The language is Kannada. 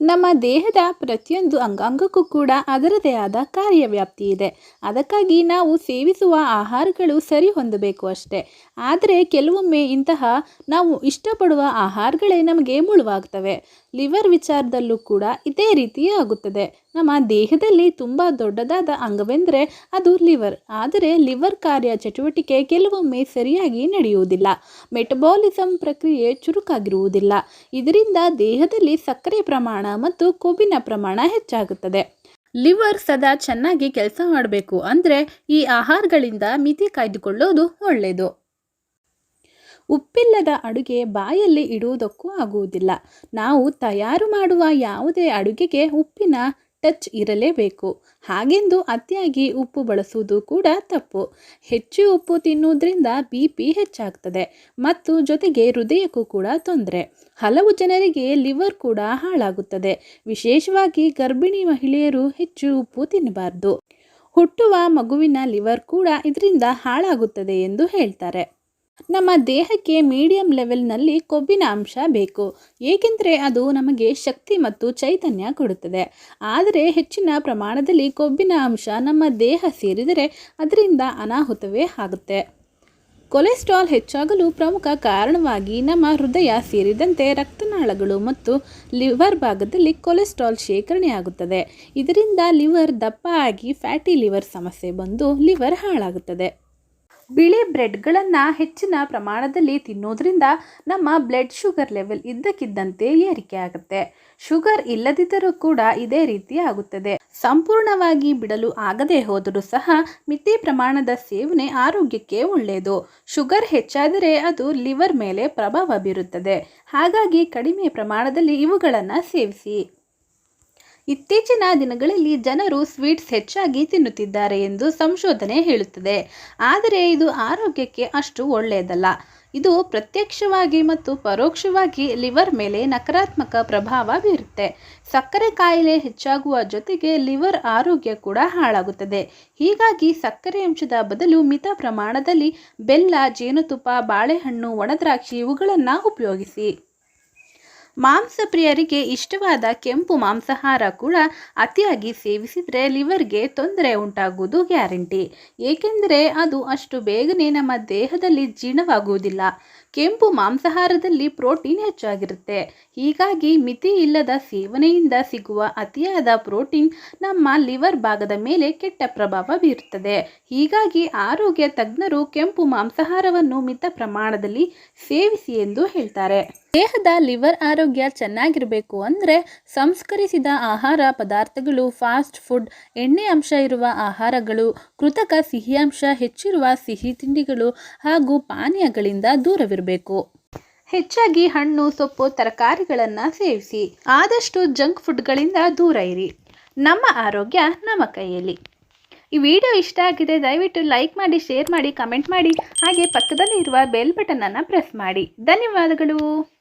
ನಮ್ಮ ದೇಹದ ಪ್ರತಿಯೊಂದು ಅಂಗಾಂಗಕ್ಕೂ ಕೂಡ ಅದರದೇ ಆದ ಕಾರ್ಯವ್ಯಾಪ್ತಿ ಇದೆ. ಅದಕ್ಕಾಗಿ ನಾವು ಸೇವಿಸುವ ಆಹಾರಗಳು ಸರಿ ಹೊಂದಬೇಕು ಅಷ್ಟೇ. ಆದರೆ ಕೆಲವೊಮ್ಮೆ ಇಂತಹ ನಾವು ಇಷ್ಟಪಡುವ ಆಹಾರಗಳೇ ನಮಗೆ ಮುಳುವಾಗ್ತವೆ. ಲಿವರ್ ವಿಚಾರದಲ್ಲೂ ಕೂಡ ಇದೇ ರೀತಿ ಆಗುತ್ತದೆ. ನಮ್ಮ ದೇಹದಲ್ಲಿ ತುಂಬ ದೊಡ್ಡದಾದ ಅಂಗವೆಂದರೆ ಅದು ಲಿವರ್. ಆದರೆ ಲಿವರ್ ಕಾರ್ಯ ಚಟುವಟಿಕೆ ಕೆಲವೊಮ್ಮೆ ಸರಿಯಾಗಿ ನಡೆಯುವುದಿಲ್ಲ. ಮೆಟಬಾಲಿಸಮ್ ಪ್ರಕ್ರಿಯೆ ಚುರುಕಾಗಿರುವುದಿಲ್ಲ. ಇದರಿಂದ ದೇಹದಲ್ಲಿ ಸಕ್ಕರೆ ಪ್ರಮಾಣ ಮತ್ತು ಕೊಬ್ಬಿನ ಪ್ರಮಾಣ ಹೆಚ್ಚಾಗುತ್ತದೆ. ಲಿವರ್ ಸದಾ ಚೆನ್ನಾಗಿ ಕೆಲಸ ಮಾಡಬೇಕು. ಅಂದರೆ ಈ ಆಹಾರಗಳಿಂದ ಮಿತಿ ಕಾಯ್ದುಕೊಳ್ಳೋದು ಒಳ್ಳೆಯದು ಉಪ್ಪಿಲ್ಲದ ಅಡುಗೆ ಬಾಯಲ್ಲಿ ಇಡುವುದಕ್ಕೂ ಆಗುವುದಿಲ್ಲ. ನಾವು ತಯಾರು ಮಾಡುವ ಯಾವುದೇ ಅಡುಗೆಗೆ ಉಪ್ಪಿನ ಟಚ್ ಇರಲೇಬೇಕು. ಹಾಗೆಂದು ಅತಿಯಾಗಿ ಉಪ್ಪು ಬಳಸುವುದು ಕೂಡ ತಪ್ಪು. ಹೆಚ್ಚು ಉಪ್ಪು ತಿನ್ನುವುದರಿಂದ ಬಿ ಪಿ ಹೆಚ್ಚಾಗ್ತದೆ ಮತ್ತು ಜೊತೆಗೆ ಹೃದಯಕ್ಕೂ ಕೂಡ ತೊಂದರೆ. ಹಲವು ಜನರಿಗೆ ಲಿವರ್ ಕೂಡ ಹಾಳಾಗುತ್ತದೆ. ವಿಶೇಷವಾಗಿ ಗರ್ಭಿಣಿ ಮಹಿಳೆಯರು ಹೆಚ್ಚು ಉಪ್ಪು ತಿನ್ನಬಾರ್ದು. ಹುಟ್ಟುವ ಮಗುವಿನ ಲಿವರ್ ಕೂಡ ಇದರಿಂದ ಹಾಳಾಗುತ್ತದೆ ಎಂದು ಹೇಳ್ತಾರೆ. ನಮ್ಮ ದೇಹಕ್ಕೆ ಮೀಡಿಯಂ ಲೆವೆಲ್ನಲ್ಲಿ ಕೊಬ್ಬಿನ ಅಂಶ ಬೇಕು. ಏಕೆಂದರೆ ಅದು ನಮಗೆ ಶಕ್ತಿ ಮತ್ತು ಚೈತನ್ಯ ಕೊಡುತ್ತದೆ. ಆದರೆ ಹೆಚ್ಚಿನ ಪ್ರಮಾಣದಲ್ಲಿ ಕೊಬ್ಬಿನ ಅಂಶ ನಮ್ಮ ದೇಹ ಸೇರಿದರೆ ಅದರಿಂದ ಅನಾಹುತವೇ ಆಗುತ್ತೆ. ಕೊಲೆಸ್ಟ್ರಾಲ್ ಹೆಚ್ಚಾಗಲು ಪ್ರಮುಖ ಕಾರಣವಾಗಿ ನಮ್ಮ ಹೃದಯ ಸೇರಿದಂತೆ ರಕ್ತನಾಳಗಳು ಮತ್ತು ಲಿವರ್ ಭಾಗದಲ್ಲಿ ಕೊಲೆಸ್ಟ್ರಾಲ್ ಶೇಖರಣೆಯಾಗುತ್ತದೆ ಇದರಿಂದ ಲಿವರ್ ದಪ್ಪ ಆಗಿ ಫ್ಯಾಟಿ ಲಿವರ್ ಸಮಸ್ಯೆ ಬಂದು ಲಿವರ್ ಹಾಳಾಗುತ್ತದೆ. ಬಿಳಿ ಬ್ರೆಡ್ಗಳನ್ನು ಹೆಚ್ಚಿನ ಪ್ರಮಾಣದಲ್ಲಿ ತಿನ್ನೋದ್ರಿಂದ ನಮ್ಮ ಬ್ಲಡ್ ಶುಗರ್ ಲೆವೆಲ್ ಇದ್ದಕ್ಕಿದ್ದಂತೆ ಏರಿಕೆ ಆಗುತ್ತೆ. ಶುಗರ್ ಇಲ್ಲದಿದ್ದರೂ ಕೂಡ ಇದೇ ರೀತಿ ಆಗುತ್ತದೆ. ಸಂಪೂರ್ಣವಾಗಿ ಬಿಡಲು ಆಗದೆ ಹೋದರೂ ಸಹ ಮಿತಿ ಪ್ರಮಾಣದ ಸೇವನೆ ಆರೋಗ್ಯಕ್ಕೆ ಒಳ್ಳೆಯದು. ಶುಗರ್ ಹೆಚ್ಚಾದರೆ ಅದು ಲಿವರ್ ಮೇಲೆ ಪ್ರಭಾವ ಬೀರುತ್ತದೆ. ಹಾಗಾಗಿ ಕಡಿಮೆ ಪ್ರಮಾಣದಲ್ಲಿ ಇವುಗಳನ್ನು ಸೇವಿಸಿ. ಇತ್ತೀಚಿನ ದಿನಗಳಲ್ಲಿ ಜನರು ಸ್ವೀಟ್ಸ್ ಹೆಚ್ಚಾಗಿ ತಿನ್ನುತ್ತಿದ್ದಾರೆ ಎಂದು ಸಂಶೋಧನೆ ಹೇಳುತ್ತದೆ. ಆದರೆ ಇದು ಆರೋಗ್ಯಕ್ಕೆ ಅಷ್ಟು ಒಳ್ಳೆಯದಲ್ಲ. ಇದು ಪ್ರತ್ಯಕ್ಷವಾಗಿ ಮತ್ತು ಪರೋಕ್ಷವಾಗಿ ಲಿವರ್ ಮೇಲೆ ನಕಾರಾತ್ಮಕ ಪ್ರಭಾವ ಬೀರುತ್ತೆ. ಸಕ್ಕರೆ ಕಾಯಿಲೆ ಹೆಚ್ಚಾಗುವ ಜೊತೆಗೆ ಲಿವರ್ ಆರೋಗ್ಯ ಕೂಡ ಹಾಳಾಗುತ್ತದೆ. ಹೀಗಾಗಿ ಸಕ್ಕರೆ ಅಂಶದ ಬದಲು ಮಿತ ಪ್ರಮಾಣದಲ್ಲಿ ಬೆಲ್ಲ, ಜೇನುತುಪ್ಪ, ಬಾಳೆಹಣ್ಣು ಒಣದ್ರಾಕ್ಷಿ ಇವುಗಳನ್ನು ಉಪಯೋಗಿಸಿ. ಮಾಂಸಪ್ರಿಯರಿಗೆ ಇಷ್ಟವಾದ ಕೆಂಪು ಮಾಂಸಾಹಾರ ಕೂಡ ಅತಿಯಾಗಿ ಸೇವಿಸಿದರೆ ಲಿವರ್ಗೆ ತೊಂದರೆ ಉಂಟಾಗುವುದು ಗ್ಯಾರಂಟಿ. ಏಕೆಂದರೆ ಅದು ಅಷ್ಟು ಬೇಗನೆ ನಮ್ಮ ದೇಹದಲ್ಲಿ ಜೀರ್ಣವಾಗುವುದಿಲ್ಲ. ಕೆಂಪು ಮಾಂಸಾಹಾರದಲ್ಲಿ ಪ್ರೋಟೀನ್ ಹೆಚ್ಚಾಗಿರುತ್ತೆ. ಹೀಗಾಗಿ ಮಿತಿ ಇಲ್ಲದ ಸೇವನೆಯಿಂದ ಸಿಗುವ ಅತಿಯಾದ ಪ್ರೋಟೀನ್ ನಮ್ಮ ಲಿವರ್ ಭಾಗದ ಮೇಲೆ ಕೆಟ್ಟ ಪ್ರಭಾವ ಬೀರುತ್ತದೆ. ಹೀಗಾಗಿ ಆರೋಗ್ಯ ತಜ್ಞರು ಕೆಂಪು ಮಾಂಸಾಹಾರವನ್ನು ಮಿತ ಪ್ರಮಾಣದಲ್ಲಿ ಸೇವಿಸಿ ಎಂದು ಹೇಳ್ತಾರೆ. ದೇಹದ ಲಿವರ್ ಆರೋಗ್ಯ ಚೆನ್ನಾಗಿರಬೇಕು ಅಂದರೆ ಸಂಸ್ಕರಿಸಿದ ಆಹಾರ ಪದಾರ್ಥಗಳು ಫಾಸ್ಟ್ ಫುಡ್ ಎಣ್ಣೆ ಅಂಶ ಇರುವ ಆಹಾರಗಳು, ಕೃತಕ ಸಿಹಿಯಾಂಶ ಹೆಚ್ಚಿರುವ ಸಿಹಿ ತಿಂಡಿಗಳು ಹಾಗೂ ಪಾನೀಯಗಳಿಂದ ದೂರವಿರಬೇಕು. ಹೆಚ್ಚಾಗಿ ಹಣ್ಣು, ಸೊಪ್ಪು, ತರಕಾರಿಗಳನ್ನು ಸೇವಿಸಿ. ಆದಷ್ಟು ಜಂಕ್ ಫುಡ್ಗಳಿಂದ ದೂರ ಇರಿ. ನಮ್ಮ ಆರೋಗ್ಯ ನಮ್ಮ ಕೈಯಲ್ಲಿ. ಈ ವಿಡಿಯೋ ಇಷ್ಟ ಆಗಿದೆ, ದಯವಿಟ್ಟು ಲೈಕ್ ಮಾಡಿ, ಶೇರ್ ಮಾಡಿ, ಕಮೆಂಟ್ ಮಾಡಿ. ಹಾಗೆ ಪಕ್ಕದಲ್ಲಿ ಇರುವ ಬೆಲ್ ಬಟನನ್ನು ಪ್ರೆಸ್ ಮಾಡಿ. ಧನ್ಯವಾದಗಳು.